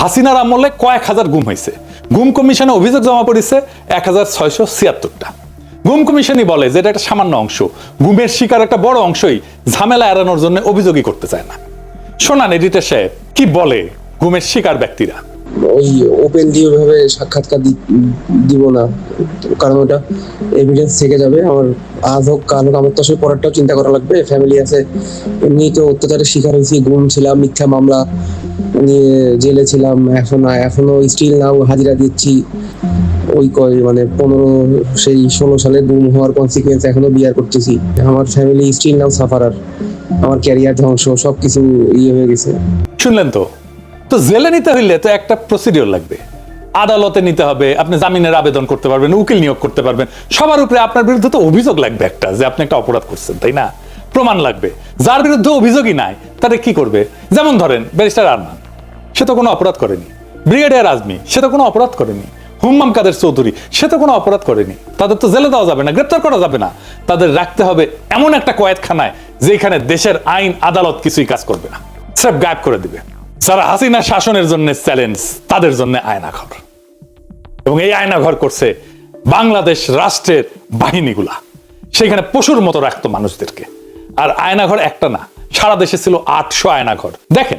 হাসিনার আমলে কয়েক হাজার গুম হয়েছে। গুম কমিশনে অভিযোগ জমা পড়েছে এক হাজার ছয়শো ছিয়াত্তরটা। গুম কমিশনই বলে যে এটা একটা সামান্য অংশ। গুমের শিকার একটা বড় অংশই ঝামেলা এড়ানোর জন্য অভিযোগই করতে চায় না। শোনান এডিটার সাহেব, কি বলে গুমের শিকার ব্যক্তিরা? ওই ওপেনলি ওইভাবে সাক্ষাৎকার দিব না, কারণ ওটা এভিডেন্স থেকে যাবে। আমার আজ হোক, কাল হোক, আমার তো আসলে পরেরটাও চিন্তা করা লাগবে। ফ্যামিলি আছে এমনি তো অত্যাচারের শিকার হয়েছি, গুম ছিলাম, মিথ্যা মামলা। জেলে ছিলাম, এখন এখনও স্টিল নাও হাজিরা দিচ্ছি। ওই কয় মানে পনেরো, সেই ষোলো সালে গুম হওয়ার কনসিকুয়েন্স এখনও বিয়ার করতেছি। আমার ফ্যামিলি স্টিল নাও সাফারার আমার ক্যারিয়ার ধ্বংস, সবকিছু ইয়ে হয়ে গেছে। শুনলেন তো? তো জেলে নিতে হইলে তো একটা প্রসিডিওর লাগবে। আদালতে নিতে হবে, আপনি জামিনের আবেদন করতে পারবেন, উকিল নিয়োগ করতে পারবেন। সবার উপরে আপনার বিরুদ্ধে তো অভিযোগ লাগবে একটা, যে আপনি একটা অপরাধ করছেন, তাই না? প্রমাণ লাগবে। যার বিরুদ্ধে অভিযোগই নাই, তারে কি করবে? যেমন ধরেন, ব্যারিস্টার আরমান। সে তো কোনো অপরাধ করেনি। ব্রিগেডিয়ার আজমি, সে তো কোনো অপরাধ করেনি। হুম্মাম কাদের চৌধুরী, সে তো কোনো অপরাধ করেনি। তাদের তো জেলে দেওয়া যাবে না, গ্রেপ্তার করা যাবে না। তাদের রাখতে হবে এমন একটা কয়েদখানায় যেখানে দেশের আইন, আদালত কিছুই কাজ করবে না। স্রেফ গায়েব করে দিবে। যারা হাসিনা শাসনের জন্য চ্যালেঞ্জ, তাদের জন্য আয়নাঘর। এবং এই আয়নাঘর করছে বাংলাদেশ রাষ্ট্রের বাহিনীগুলা। সেখানে পশুর মতো রাখতো মানুষদেরকে। আর আয়নাঘর একটা না, সারা দেশে ছিল আটশো আয়নাঘর। দেখেন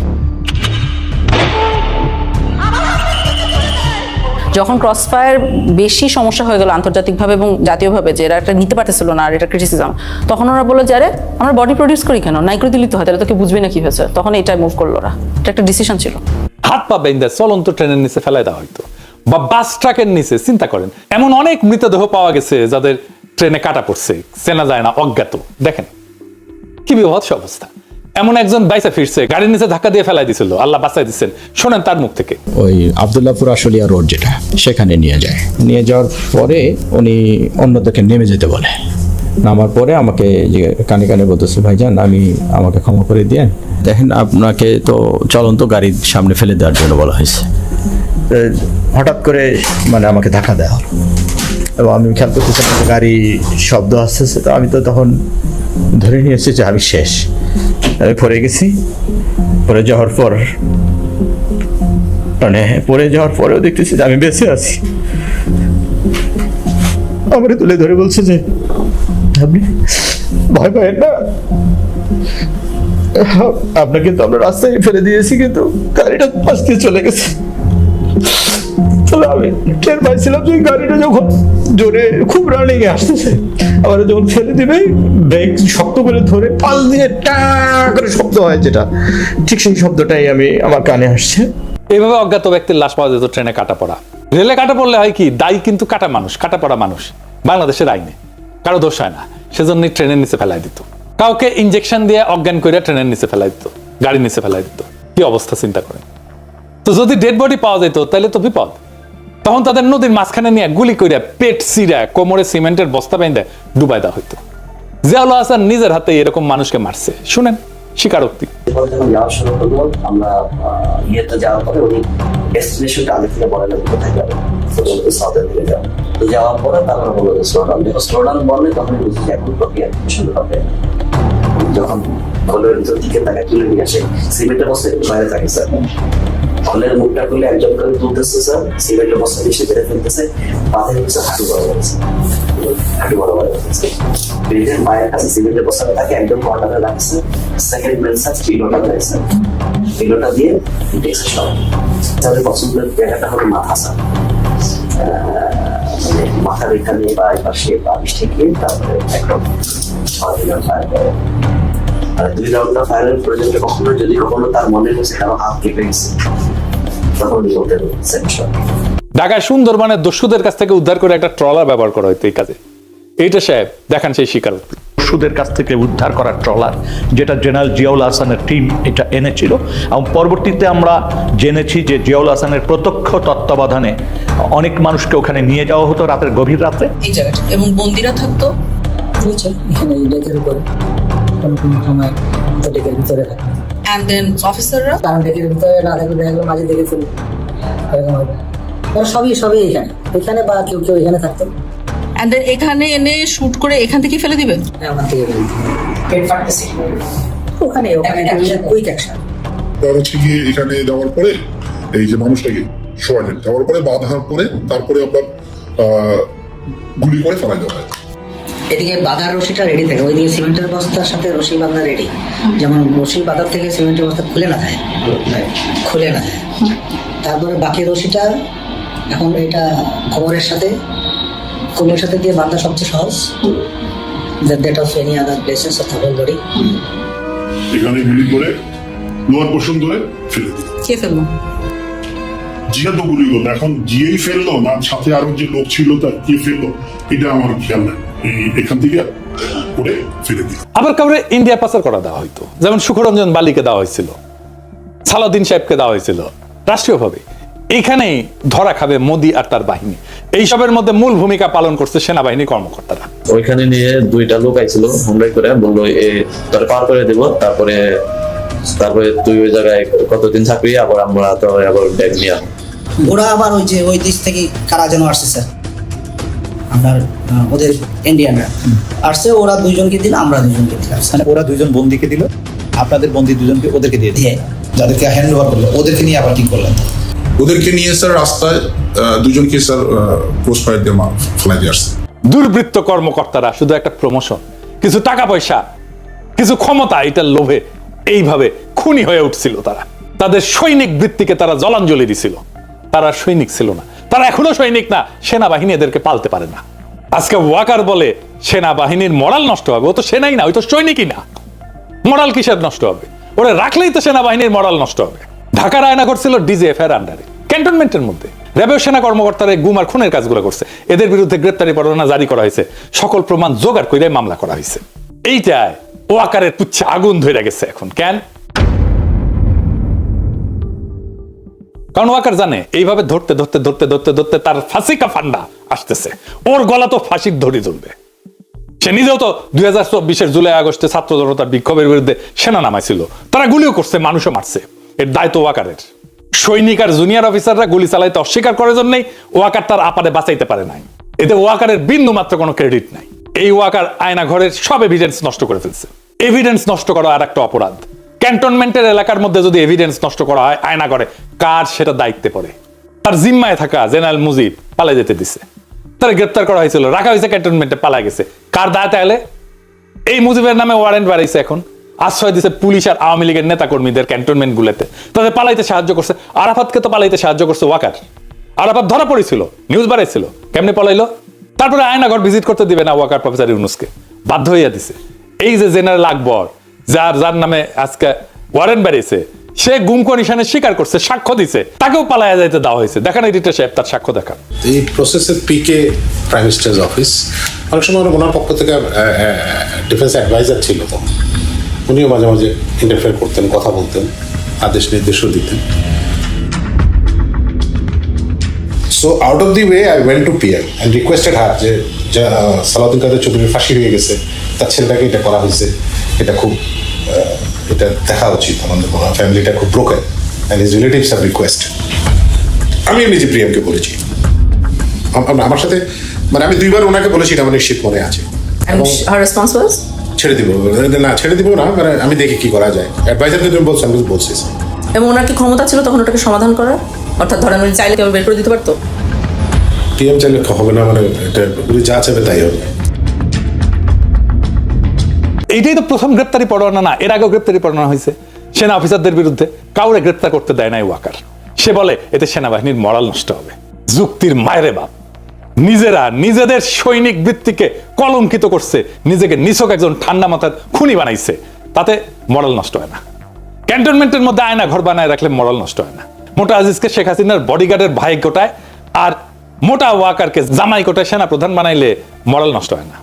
যখন ক্রসফায়ার বেশি সমস্যা হয়ে গেল আন্তর্জাতিকভাবে এবং জাতীয়ভাবে যে এরা এটা নিতে পারতেছিল না আর এটা ক্রিটিসিজম তখন ওরা বলল যে, আরে, আমরা বডি প্রডিউস করি কেন? নাইক্রো দিলি তো হয়, তাহলে তোকে বুঝবে না কি হয়েছে? তখন এটাই মুভ করল ওরা। এটা একটা ডিসিশন ছিল। হাত পা বেঁধে চলন্ত ট্রেনের নিচে ফেলাই দেওয়া হয়তো বা বাস ট্রাকের নিচে, চিন্তা করেন। এমন অনেক মৃতদেহ পাওয়া গেছে যাদের ট্রেনে কাটা পড়ছে, চেনা যায় না, অজ্ঞাত। দেখেন, কি বিভৎস অবস্থা। এমন একজন বাইসা ফিরছে, গাড়ির নিচে ধাক্কা দিয়ে ফেলাই দিছিল, আল্লাহ বাঁচাই দিচ্ছেন। শোনেন তার মুখ থেকে। ওই আবদুল্লাপুর আশুলিয়া রোড যেটা, সেখানে নিয়ে যায়। নিয়ে যাওয়ার পরে উনি অন্যদেরকে নেমে যেতে বলে। নামার পরে আমাকে যে কানে কানে বলতেছে, ভাইজান, আমি আমাকে ক্ষমা করে দিয়ে দেখেন, আপনাকে তো চলন্ত গাড়ির সামনে ফেলে দেওয়ার জন্য বলা হয়েছে। হঠাৎ করে মানে আমাকে ধাক্কা দেওয়া হলো। এবং আমি খেয়াল করতেছিলাম যে গাড়ি শব্দ আসতেছে, তো আমি তো তখন ধরে নিয়েছি যে আমি শেষ। আমি পড়ে গেছি। পরে যাওয়ার পর মানে পড়ে যাওয়ার পরেও দেখতেছি যে আমি বেঁচে আছি। আমারে তুলে ধরে বলছে যে, আপনি ভয় পাবেন না। আপনাকে তো আমরা রাস্তায় ফেলে দিয়েছি, কিন্তু গাড়িটা পাশ দিয়ে চলে গেছে। তবে আমি টের পাইছিলাম যে গাড়িটা যখন জোরে খুব রানিং এ আসতেছে। আবার যখন ফেলে দিবে, ব্রেক শক্ত করে ধরে পাশ দিয়ে টা করে শব্দ হয় যেটা। ঠিক সেই শব্দটাই আমি আমার কানে আসছে। এইভাবে অজ্ঞাত ব্যক্তির লাশ পাওয়া যেত ট্রেনে কাটা পড়া। রেলে কাটা পড়লে হয় কি, দায়ী কিন্তু কাটা মানুষ, কাটা পড়া মানুষ। বাংলাদেশের আইনে। কারও দোষ হয় না সেজন্য ট্রেনের নিচে ফেলাই দিত। কাউকে ইঞ্জেকশন দিয়ে অজ্ঞান করে ট্রেনের নিচে ফেলাই দিত, গাড়ির নিচে ফেলাই দিত। কি অবস্থা, চিন্তা করেন। তো যদি ডেড বডি পাওয়া যেত তাহলে তো বিপদ। তখন তাদের নদীর মাঝখানে নিয়ে গুলি করে পেট সিরা কোমরে সিমেন্টের বস্তা বেঁধে ডুবাই দেওয়া হইতো। জিয়াউল হাসান নিজের হাতে এরকম মানুষকে মারছে। শুনেন, স্বীকারোক্তি। যখন দিকে তাকে তুলে নিয়ে আসে, সিমেন্টের বস্তা বাইরে থাকে, স্যার। খোলের মুখটা খুলে একজন করে তুলতেছে, স্যার। সিমেন্টের বস্তা বেশি বেড়ে ফেলতেছে। পাথরের পিছনে হাঁটু বড় হয়েছে হাঁটু বড় বড় মায়ের কাছে সিমেন্টের তাকে একদম কর্নারে রাখছে। সেকেন্ড স্যার রয়েছে পিলোটা দিয়ে সব। তাদের পছন্দের জায়গাটা হলো মাথা, স্যার। মানে বা পাশে বা থেকে তারপরে একদম ছয় ফায়ার করে। দুই রাউন্ডটা ফায়ারের প্রয়োজনটা কখনো যদি কখনো তার মনে হয়েছে কারও হাত কেঁপে গেছে। তখন ওদের ঢাকায় সুন্দরবনের দস্যুদের কাছ থেকে উদ্ধার করে একটা ট্রলার ব্যবহার করা হইতো এই কাজে। এইটা সাহেব দেখান সেই স্বীকারোক্তি। পশুদের কাছ থেকে উদ্ধার করা ট্রলার যেটা জেনারেল জিয়াউল হাসানের টিম এটা এনেছিল এবং পরবর্তীতে আমরা জেনেছি যে জিয়াউল হাসানের প্রত্যক্ষ তত্ত্বাবধানে অনেক মানুষকে ওখানে নিয়ে যাওয়া হতো রাতের গভীর রাতে এই জায়গাটা এবং বন্দিরা থাকতো। এখানে ডেকের উপরে কোনো কোনো সময় ডেকের ভিতরে থাকে অ্যান্ড দেন অফিসাররা কারণ ডেকের ভিতরে না দেখা গেলো মাঝে দেখে ফেলি এরকম হবে। সবই সবই এখানে। এখানে বা কেউ কেউ এখানে থাকতো। অ্যান্ড দেন এখানে এনে শুট করে এখান থেকে ফেলে দিবে ওখান থেকে ফেলি ফাটতেছে ওখানে ওখানে কুইক অ্যাকশন তার হচ্ছে গিয়ে এখানে যাওয়ার পরে এই যে মানুষটাকে শোয়ালেন। যাওয়ার পরে বাঁধার পরে তারপরে আপনার আহ, গুলি করে ফেলা দেওয়া হয় এদিকে বাঁধার রশিটা রেডি থাকে। ওইদিকে সিমেন্টের বস্তার সাথে রশি বাঁধা রেডি যেমন রশি বাঁধার থেকে সিমেন্টের বস্তা খুলে না যায়। খুলে না যায়। তারপরে বাকি রশিটা এখন এটা খবরের সাথে কোমরের সাথে দিয়ে বাঁধা সবচেয়ে সহজ। That of any other places of whole body এখানে গুলি করে লোয়ার পোর্শন ধরে ফেলে দিই কে ফেলব। জিয়া তো গুলি। করল এখন জিয়েই ফেলল না সাথে আরও যে লোক ছিল তার কে ফেলল এটা আমার খেয়াল নাই। এখান থেকে করে ফেলে দিই আবার কাউরে ইন্ডিয়া পাচার করা দেওয়া হইতো। যেমন সুখরঞ্জন বালিকে দেওয়া হয়েছিল সালাউদ্দিন সাহেবকে দেওয়া হয়েছিল রাষ্ট্রীয়ভাবে। এইখানেই ধরা খাবে মোদি আর তার বাহিনী। এইসবের মধ্যে মূল ভূমিকা পালন করছে সেনাবাহিনী কর্মকর্তারা। ওইখানে নিয়ে দুইটা লোক আইছিল হুমলাই করে বলল এ তোর পার করে দেবো তারপরে তারপরে তুই ওই জায়গায় কতদিন থাকবি? আবার আমরা তো আবার ব্যাগ নিয়ে আসব। ওরা আবার ওই যে ওই দেশ থেকে কারা যেন আসছে স্যার? আপনার ওদের ইন্ডিয়ানরা আসছে ওরা দুইজনকে দিল আমরা দুইজনকে দিলাম মানে ওরা দুজন বন্দিকে দিল আপনাদের বন্দি দুজনকে ওদেরকে দিয়ে দিয়ে যাদেরকে হ্যান্ড ওভার করল ওদেরকে নিয়ে আবার কি করলেন। ওদেরকে নিয়ে স্যার রাস্তায় আহ, দুজনকে স্যার পোস্ট ফায়ার দিয়ে ফেলাই দিয়ে আসছে। দুর্বৃত্ত কর্মকর্তারা শুধু একটা প্রমোশন কিছু টাকা পয়সা কিছু ক্ষমতা এটার লোভে। এইভাবে খুনি হয়ে উঠছিল তারা। তাদের সৈনিক বৃত্তিকে তারা জলাঞ্জলি দিছিল। তারা সৈনিক ছিল না। তারা এখনও সৈনিক না, সেনাবাহিনী এদেরকে পালতে পারে না। আজকে ওয়াকার বলে, সেনাবাহিনীর মরাল নষ্ট হবে। ও তো সেনাই না, ওই তো সৈনিকই না। মরাল কিসের নষ্ট হবে? ওরা রাখলেই তো সেনাবাহিনীর মরাল নষ্ট হবে। ঢাকার আয়না করছিল ডিজিএফ এর আন্ডারে। ক্যান্টনমেন্টের মধ্যে। র্যাবের সেনা কর্মকর্তারা গুমার খুনের কাজগুলো করছে। এদের বিরুদ্ধে গ্রেপ্তারি পরোয়ানা জারি করা হয়েছে। সকল প্রমাণ জোগাড় করে মামলা করা হয়েছে। এইটায় ও আকারের পুচ্ছে আগুন ধরে গেছে এখন। কেন? কারণ ওয়াকার জানে, এইভাবে ধরতে ধরতে ধরতে ধরতে ধরতে তার ফাঁসিকা ফান্ডা আসতেছে। ওর গলা তো ফাঁসির ধরি চলবে সে নিজেও তো দুই হাজার চব্বিশের জুলাই, আগস্টে ছাত্র জনতার বিক্ষোভের বিরুদ্ধে সেনা নামাইছিল। তারা গুলিও করছে, মানুষও মারছে। এর দায়িত্ব ওয়াকারের সৈনিক আর জুনিয়র অফিসাররা গুলি চালাইতে অস্বীকার করার জন্যই ওয়াকার তার আপারে বাঁচাইতে পারে নাই। এতে ওয়াকারের বিন্দু মাত্র কোনো ক্রেডিট নাই। এই ওয়াকার আয়না ঘরের সব এভিডেন্স নষ্ট করে ফেলছে। এভিডেন্স নষ্ট করা আর একটা অপরাধ। ক্যান্টনমেন্টের এলাকার মধ্যে যদি এভিডেন্স নষ্ট করা হয়, আয়না করে কার সেটা দায়িত্বে পড়ে? তার জিম্মায় থাকা জেনারেল মুজিব পালাই যেতে দিছে। তারা গ্রেপ্তার করা হয়েছিল, রাখা হয়েছে ক্যান্টনমেন্টে পালাই গেছে। কার দায় তাহলে এই মুজিবের নামে ওয়ারেন্ট বাড়াইছে এখন। আশ্রয় দিছে পুলিশ আর আওয়ামী লীগের নেতা কর্মীদের ক্যান্টনমেন্ট গুলোতে। তাদের পালাইতে সাহায্য করছে, আরাফাতকে তো পালাইতে সাহায্য করছে ওয়াকার। আরাফাত ধরা পড়েছিল নিউজ বাড়াইছিল, কেমনে পলাইলো? তারপরে আয়নাঘর ভিজিট করতে দিবে না ওয়াকার প্রফেসর ইউনুসকে। বাধ্য হইয়া দিছে। এই যে জেনারেল আকবর, যার যার নামে আজকে ওয়ারেন্ট বেরিয়েছে, সে গুম কমিশনে স্বীকার করছে, সাক্ষ্য দিছে। তাকেও পালাইয়া যাইতে দেওয়া হয়েছে। দেখান এডিটর সাহেব, তার সাক্ষ্য দেখান। এই প্রসেসের পিকে প্রাইম মিনিস্টার্স অফিস অনেক সময় ওনার পক্ষ থেকে ডিফেন্স অ্যাডভাইজার ছিল উনিও মাঝে মাঝে ইন্টারফেয়ার করতেন, কথা বলতেন আদেশ নির্দেশও দিতেন। So out of the way I went to PM and requested her যে সালাউদ্দিন কাদের চৌধুরীর ফাঁসি হয়ে গেছে তার ছেলেটাকে এটা করা হয়েছে। এটা খুব এটা দেখা উচিত আমাদের ফ্যামিলিটা খুব broken and his relatives have request আমি নিজে প্রিয়ামকে বলেছি। আম- আম- আমার সাথে মানে আমি দুইবার ওনাকে বলেছি এটা আমার নিশ্চিত মনে আছে। ছেড়ে দিব। না ছেড়ে দিব না মানে আমি দেখি কি করা যায়। অ্যাডভাইজারকে তুমি বলছো আমি বলছি। এবং ওনার কি ক্ষমতা ছিল তখন ওটাকে সমাধান করার? অর্থাৎ ধরেন উনি চাইলে কেউ বের করে দিতে পারতো। পিএম চাইলে হবে না মানে এটা উনি যা চাবে তাই হবে। এইটাই তো প্রথম গ্রেপ্তারি পরোয়ানা না এর আগেও গ্রেপ্তারি পরোয়ানা হয়েছে। সেনা অফিসারদের বিরুদ্ধে। কাউরে গ্রেপ্তার করতে দেয় নাই ওয়াকার। সে বলে এতে সেনাবাহিনীর মরাল নষ্ট হবে। যুক্তির মায়েরে বাপ। নিজেরা নিজেদের সৈনিক বৃত্তিকে কলঙ্কিত করছে নিজেকে নিছক একজন ঠান্ডা মাথার খুনি বানাইছে। তাতে মরাল নষ্ট হয় না। ক্যান্টনমেন্টের মধ্যে আয়না ঘর বানায় রাখলে মরাল নষ্ট হয় না। মোটা আজিজকে শেখ হাসিনার বডিগার্ডের ভাই গোটায় আর মোটা ওয়াকারকে জামাই কোটায় সেনা প্রধান বানাইলে মরাল নষ্ট হয় না।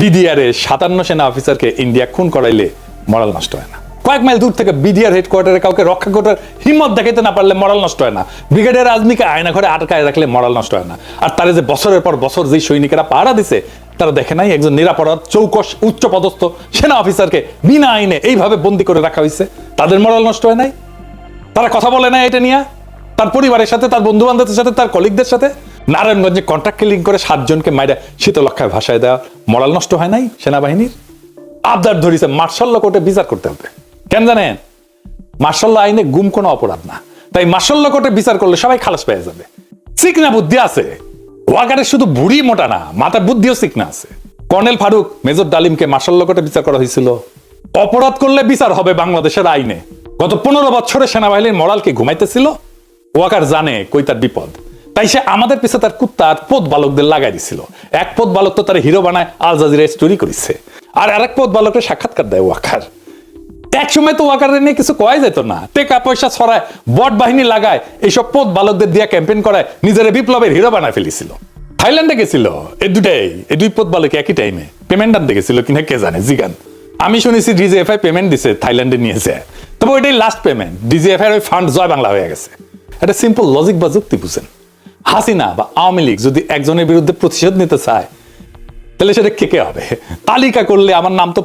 বিডিআর সাতান্ন সেনা অফিসারকে ইন্ডিয়া খুন করাইলে মরাল নষ্ট হয় না। কয়েক মাইল দূর থেকে বিডিআর হেডকোয়ার্টারে কাউকে রক্ষা করার হিম্মত দেখাইতে না পারলে মরাল নষ্ট হয় না। ব্রিগেডিয়ার আজমিকে আয়না ঘরে আটকায় রাখলে মরাল নষ্ট হয় না। আর তারা যে বছরের পর বছর যেই সৈনিকেরা পাহারা দিছে, তারা দেখে নাই একজন নিরাপরাধ, চৌকস, উচ্চ পদস্থ সেনা অফিসারকে বিনা আইনে এইভাবে বন্দি করে রাখা হয়েছে তাদের মরাল নষ্ট হয় নাই? তারা কথা বলে না এটা নিয়ে? তার পরিবারের সাথে, তার বন্ধু বান্ধবদের সাথে, তার কলিগদের সাথে? নারায়ণগঞ্জে কন্ট্রাক্ট কিলিং করে সাতজনকে মাইরা শীতলক্ষায় ভাষায় দেওয়া মরাল নষ্ট হয় নাই সেনাবাহিনীর? আবদার ধরিছে মার্শাল্লা কোর্টে বিচার করতে হবে। কেন জানেন? মার্শাল্লা আইনে গুম কোনো অপরাধ না। তাই মার্শাল্লা কোর্টে বিচার করলে সবাই খালাস পেয়ে যাবে। চিকনা বুদ্ধি আছে। ওয়াকারের শুধু বুড়ি মোটা না, মাথার বুদ্ধিও চিকনা আছে। কর্নেল ফারুক, মেজর ডালিমকে মার্শাল্লা কোর্টে বিচার করা হয়েছিল। অপরাধ করলে বিচার হবে বাংলাদেশের আইনে। গত পনেরো বছরে সেনাবাহিনীর মরালকে ঘুমাইতেছিল? ওয়াকার জানে কই তার বিপদ। তাই সে আমাদের পিছে তার কুত্তার পোত বালকদের লাগাই দিছিল। এক পোত বালক তো তার হিরো বানায় আল জাজিরা স্টোরি করেছে। আর আরেক পোত বালকের সাক্ষাৎকার দেয় ওয়াকার। এক সময় তো ওয়াকারের নিয়ে কিছু কয় যেত না। টেকা পয়সা ছড়ায়, বট বাহিনী লাগায়, এইসব পোত বালকদের দিয়া ক্যাম্পেইন করায় নিজের বিপ্লবের হিরো বানায় ফেলেছিল। থাইল্যান্ডে গেছিল। এই দুটাই এই দুই পোত বালক একই টাইমে পেমেন্ট আনতে গেছিল কিনা কে জানে, জিগান। আমি শুনেছি ডিজিএফআই পেমেন্ট দিছে থাইল্যান্ডে নিয়েছে তবে ওইটাই লাস্ট পেমেন্ট ডিজিএফআই ওই ফান্ড জয় বাংলা হয়ে গেছে। এটা সিম্পল লজিক বা যুক্তি বুঝেন। হাসিনা বা আওয়ামী লীগ যদি একজনের বিরুদ্ধে প্রতিশোধ নিতে চায়, তাহলে সেটা কে কে হবে? তালিকা করলে আমার নাম তো